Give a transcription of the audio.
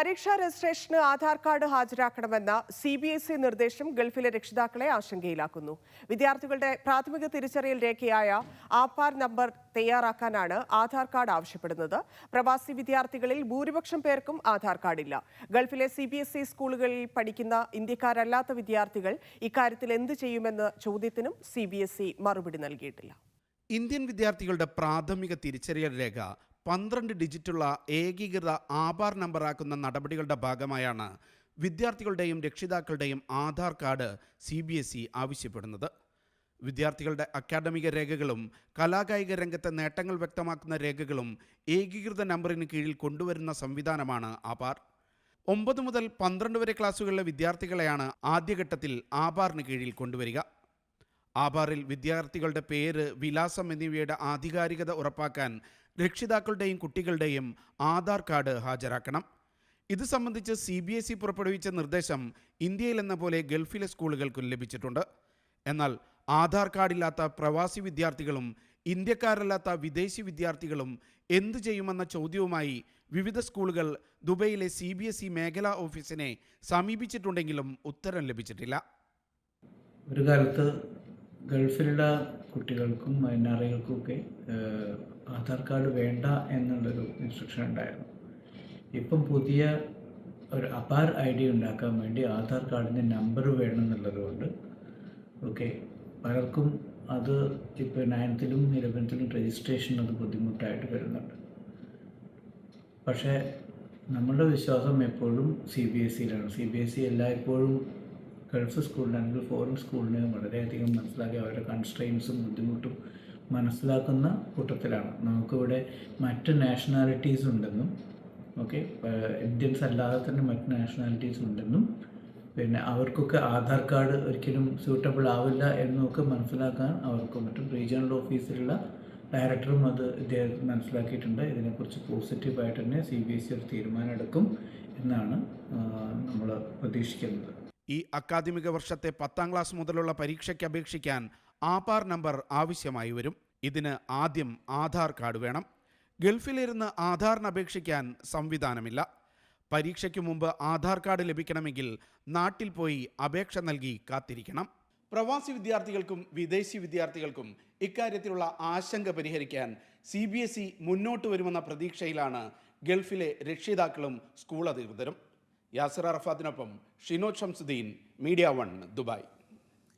പരീക്ഷാ രജിസ്ട്രേഷന് ആധാർ കാർഡ് ഹാജരാക്കണമെന്ന സി ബി എസ് ഇ നിർദ്ദേശം ഗൾഫിലെ രക്ഷിതാക്കളെ ആശങ്കയിലാക്കുന്നു. വിദ്യാർത്ഥികളുടെ പ്രാഥമിക തിരിച്ചറിയൽ രേഖയായ ആധാർ നമ്പർ തയ്യാറാക്കാനാണ് ആധാർ കാർഡ് ആവശ്യപ്പെടുന്നത്. പ്രവാസി വിദ്യാർത്ഥികളിൽ ഭൂരിപക്ഷം പേർക്കും ആധാർ കാർഡില്ല. ഗൾഫിലെ സി ബി എസ് ഇ സ്കൂളുകളിൽ പഠിക്കുന്ന ഇന്ത്യക്കാരല്ലാത്ത വിദ്യാർത്ഥികൾ ഇക്കാര്യത്തിൽ എന്ത് ചെയ്യുമെന്ന ചോദ്യത്തിനും സി ബി എസ് ഇ മറുപടി നൽകിയിട്ടില്ല. ഇന്ത്യൻ വിദ്യാർത്ഥികളുടെ പ്രാഥമിക തിരിച്ചറിയൽ രേഖ പന്ത്രണ്ട് ഡിജിറ്റുള്ള ഏകീകൃത ആധാർ നമ്പറാക്കുന്ന നടപടികളുടെ ഭാഗമായാണ് വിദ്യാർത്ഥികളുടെയും രക്ഷിതാക്കളുടെയും Aadhaar card C B S E ആവശ്യപ്പെടുന്നത്. വിദ്യാർത്ഥികളുടെ അക്കാഡമിക രേഖകളും കലാകായിക രംഗത്തെ നേട്ടങ്ങൾ വ്യക്തമാക്കുന്ന രേഖകളും ഏകീകൃത നമ്പറിന് കീഴിൽ കൊണ്ടുവരുന്ന സംവിധാനമാണ് ആപാർ. ഒമ്പത് മുതൽ പന്ത്രണ്ട് വരെ ക്ലാസ്സുകളിലെ വിദ്യാർത്ഥികളെയാണ് ആദ്യഘട്ടത്തിൽ ആപാറിന് കീഴിൽ കൊണ്ടുവരിക. ആബാറിൽ വിദ്യാർത്ഥികളുടെ പേര് വിലാസം എന്നിവയുടെ ആധികാരികത ഉറപ്പാക്കാൻ രക്ഷിതാക്കളുടെയും കുട്ടികളുടെയും ആധാർ കാർഡ് ഹാജരാക്കണം. ഇത് സംബന്ധിച്ച് സി ബി എസ് ഇ പുറപ്പെടുവിച്ച നിർദ്ദേശം ഇന്ത്യയിലെന്ന പോലെ ഗൾഫിലെ സ്കൂളുകൾക്കും ലഭിച്ചിട്ടുണ്ട്. എന്നാൽ ആധാർ കാർഡില്ലാത്ത പ്രവാസി വിദ്യാർത്ഥികളും ഇന്ത്യക്കാരല്ലാത്ത വിദേശി വിദ്യാർത്ഥികളും എന്തു ചെയ്യുമെന്ന ചോദ്യവുമായി വിവിധ സ്കൂളുകൾ ദുബൈയിലെ സി ബി എസ് ഇ മേഖലാ ഓഫീസിനെ സമീപിച്ചിട്ടുണ്ടെങ്കിലും ഉത്തരം ലഭിച്ചിട്ടില്ല. ഒരു കാലത്ത് ഗൾഫിലുള്ള കുട്ടികൾക്കും മൈനാറികൾക്കുമൊക്കെ ആധാർ കാർഡ് വേണ്ട എന്നുള്ളൊരു ഇൻസ്ട്രക്ഷൻ ഉണ്ടായിരുന്നു. ഇപ്പം പുതിയ ഒരു അപാർ ഐ ഡി ഉണ്ടാക്കാൻ വേണ്ടി ആധാർ കാർഡിന്റെ നമ്പർ വേണം എന്നുള്ളതുകൊണ്ട് ഓക്കെ പലർക്കും അത് ഇപ്പോൾ നയൻത്തിലും ഇലവൻത്തിലും രജിസ്ട്രേഷൻ അത് ബുദ്ധിമുട്ടായിട്ട് വരുന്നുണ്ട്. പക്ഷേ നമ്മളുടെ വിശ്വാസം എപ്പോഴും സി ബി എസ് സിയിലാണ് സി ബി എസ് സി എല്ലായ്പ്പോഴും ഗൾഫ് സ്കൂളിലാണെങ്കിൽ ഫോറിൻ സ്കൂളിനെ വളരെയധികം മനസ്സിലാക്കി അവരുടെ കൺസ്ട്രെയിൻസും ബുദ്ധിമുട്ടും മനസ്സിലാക്കുന്ന കൂട്ടത്തിലാണ്. നമുക്കിവിടെ മറ്റ് നാഷണാലിറ്റീസ് ഉണ്ടെന്നും ഓക്കെ ഇന്ത്യൻസ് അല്ലാതെ തന്നെ മറ്റ് നാഷണാലിറ്റീസ് ഉണ്ടെന്നും പിന്നെ അവർക്കൊക്കെ ആധാർ കാർഡ് ഒരിക്കലും സ്യൂട്ടബിൾ ആവില്ല എന്നൊക്കെ മനസ്സിലാക്കാൻ അവർക്ക് മറ്റും റീജിയണൽ ഓഫീസിലുള്ള ഡയറക്ടറും അത് ഇദ്ദേഹം മനസ്സിലാക്കിയിട്ടുണ്ട്. ഇതിനെക്കുറിച്ച് പോസിറ്റീവായിട്ട് തന്നെ സി ബി എസ് സി ഒരു തീരുമാനമെടുക്കും എന്നാണ് നമ്മൾ പ്രതീക്ഷിക്കുന്നത്. ഈ അക്കാദമിക വർഷത്തെ പത്താം ക്ലാസ് മുതലുള്ള പരീക്ഷയ്ക്ക് അപേക്ഷിക്കാൻ ആധാർ നമ്പർ ആവശ്യമായി വരും. ഇതിന് ആദ്യം ആധാർ കാർഡ് വേണം. ഗൾഫിലിരുന്ന് ആധാറിന് അപേക്ഷിക്കാൻ സംവിധാനമില്ല. പരീക്ഷയ്ക്ക് മുമ്പ് ആധാർ കാർഡ് ലഭിക്കണമെങ്കിൽ നാട്ടിൽ പോയി അപേക്ഷ നൽകി കാത്തിരിക്കണം. പ്രവാസി വിദ്യാർത്ഥികൾക്കും വിദേശി വിദ്യാർത്ഥികൾക്കും ഇക്കാര്യത്തിലുള്ള ആശങ്ക പരിഹരിക്കാൻ സി ബി എസ് ഇ മുന്നോട്ട് വരുമെന്ന പ്രതീക്ഷയിലാണ് ഗൾഫിലെ രക്ഷിതാക്കളും സ്കൂൾ അധികൃതരും. Yasir അറഫാത്തിനൊപ്പം Shino Shamsuddeen media one Dubai.